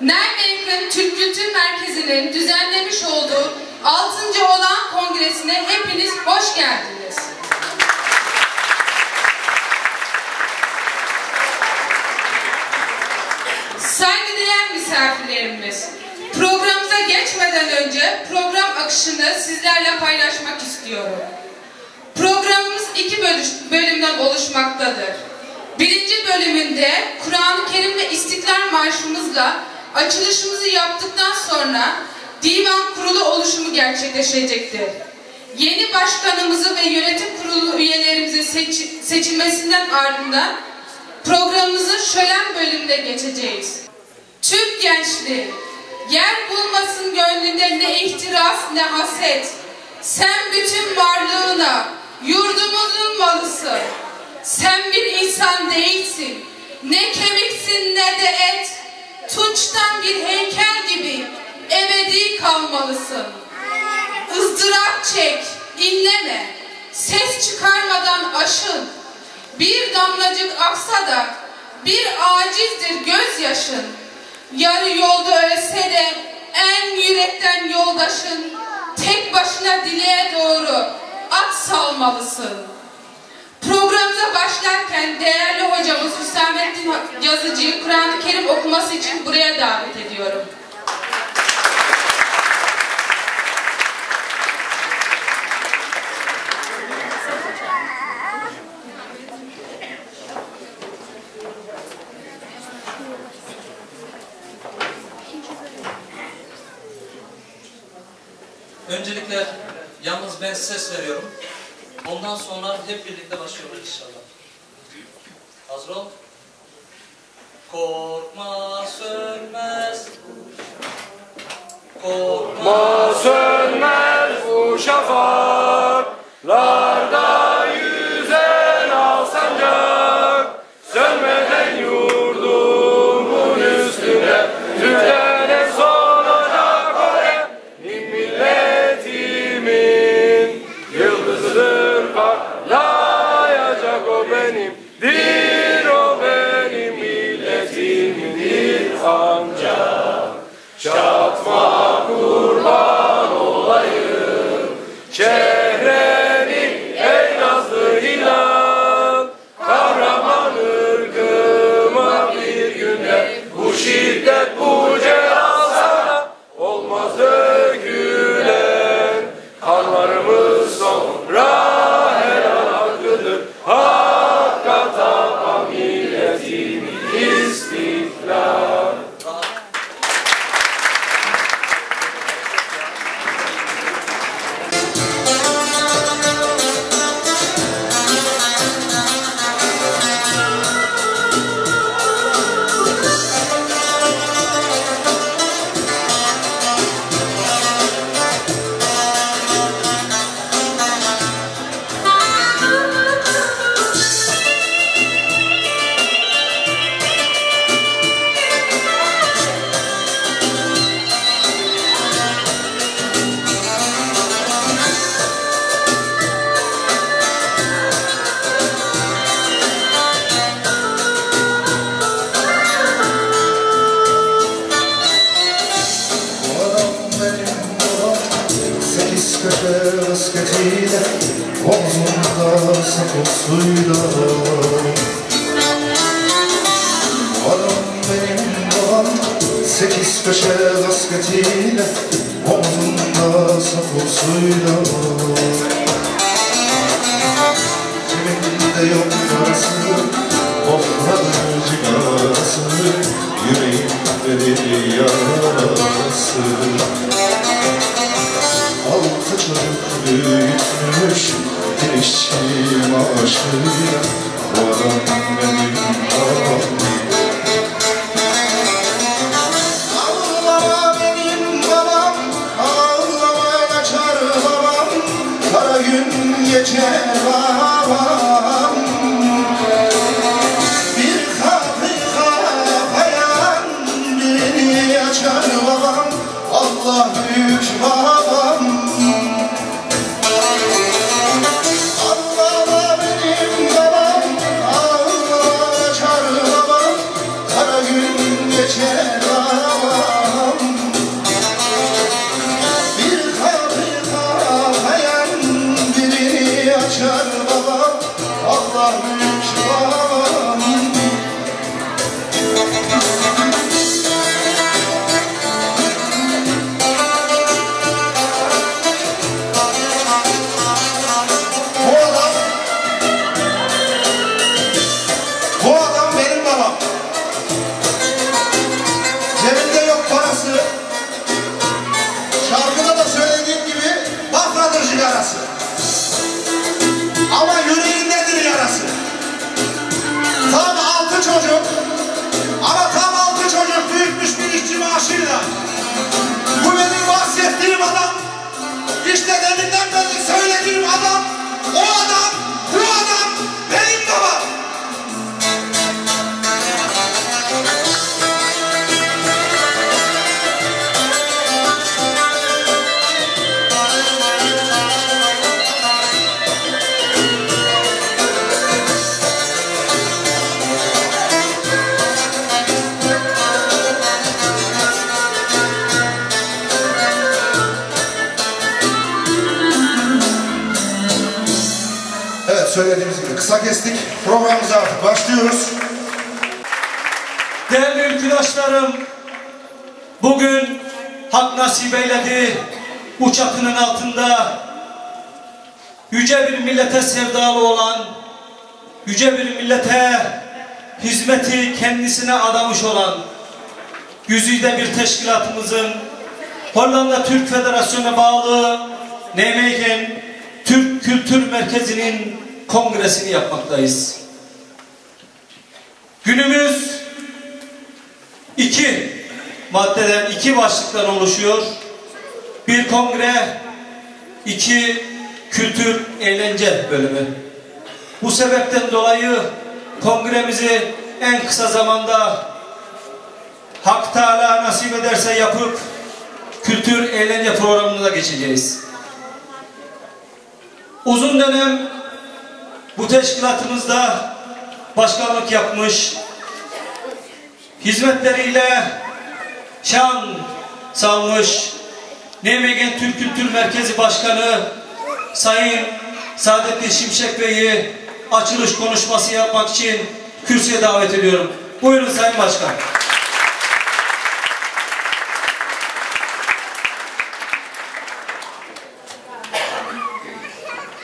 Nijmegen Türk Kültür Merkezi'nin düzenlemiş olduğu 6. olan kongresine hepiniz hoş geldiniz. Saygıdeğer misafirlerimiz, programımıza geçmeden önce program akışını sizlerle paylaşmak istiyorum. Programımız iki bölümden oluşmaktadır. Birinci bölümünde Kur'an-ı Kerim ve İstiklal Marşımızla açılışımızı yaptıktan sonra divan kurulu oluşumu gerçekleşecektir. Yeni başkanımızı ve yönetim kurulu üyelerimizi seç seçilmesinden ardından programımızın şölen bölümünde geçeceğiz. Türk gençliği, yer bulmasın gönlünde ne ihtiraf ne haset. Sen bütün varlığına, yurdumuzun malısın. Sen bir insan değilsin. Ne kemiksin ne. Tunçtan bir heykel gibi ebedi kalmalısın. ızdırap çek, inleme. Ses çıkarmadan aşın. Bir damlacık aksa da bir acizdir gözyaşın. Yarı yolda ölse de en yürekten yoldaşın tek başına dileğe doğru at salmalısın. Programımıza başlarken değerli hocamız Hüsamettin Yazıcı'yı Kur'an-ı Kerim okuması için buraya davet ediyorum. Öncelikle yalnız ben ses veriyorum. Ondan sonra hep birlikte başlıyoruz inşallah. Hazır ol. Korkma sönmez. Korkma sönmez bu şafaklarda Bu adam benim babam Sekiz köşe ısketiyle Omzumda sakosuyla Cebimde yok Allah'ım söylediğimiz gibi kısa kestik. Programımıza artık başlıyoruz. Değerli ülküdaşlarım, bugün hak nasip eyledi bu çatının altında yüce bir millete sevdalı olan, yüce bir millete hizmeti kendisine adamış olan güzide bir teşkilatımızın Hollanda Türk Federasyonu'na bağlı Nijmegen Türk Kültür Merkezi'nin kongresini yapmaktayız. Günümüz iki maddeden, iki başlıktan oluşuyor. Bir kongre, iki kültür eğlence bölümü. Bu sebepten dolayı kongremizi en kısa zamanda Hak Teala nasip ederse yapıp kültür eğlence programına da geçeceğiz. Uzun dönem bu teşkilatımızda başkanlık yapmış, hizmetleriyle şan salmış Nijmegen Türk Kültür Merkezi Başkanı Sayın Saadettin Şimşek Bey'i açılış konuşması yapmak için kürsüye davet ediyorum. Buyurun Sayın Başkan.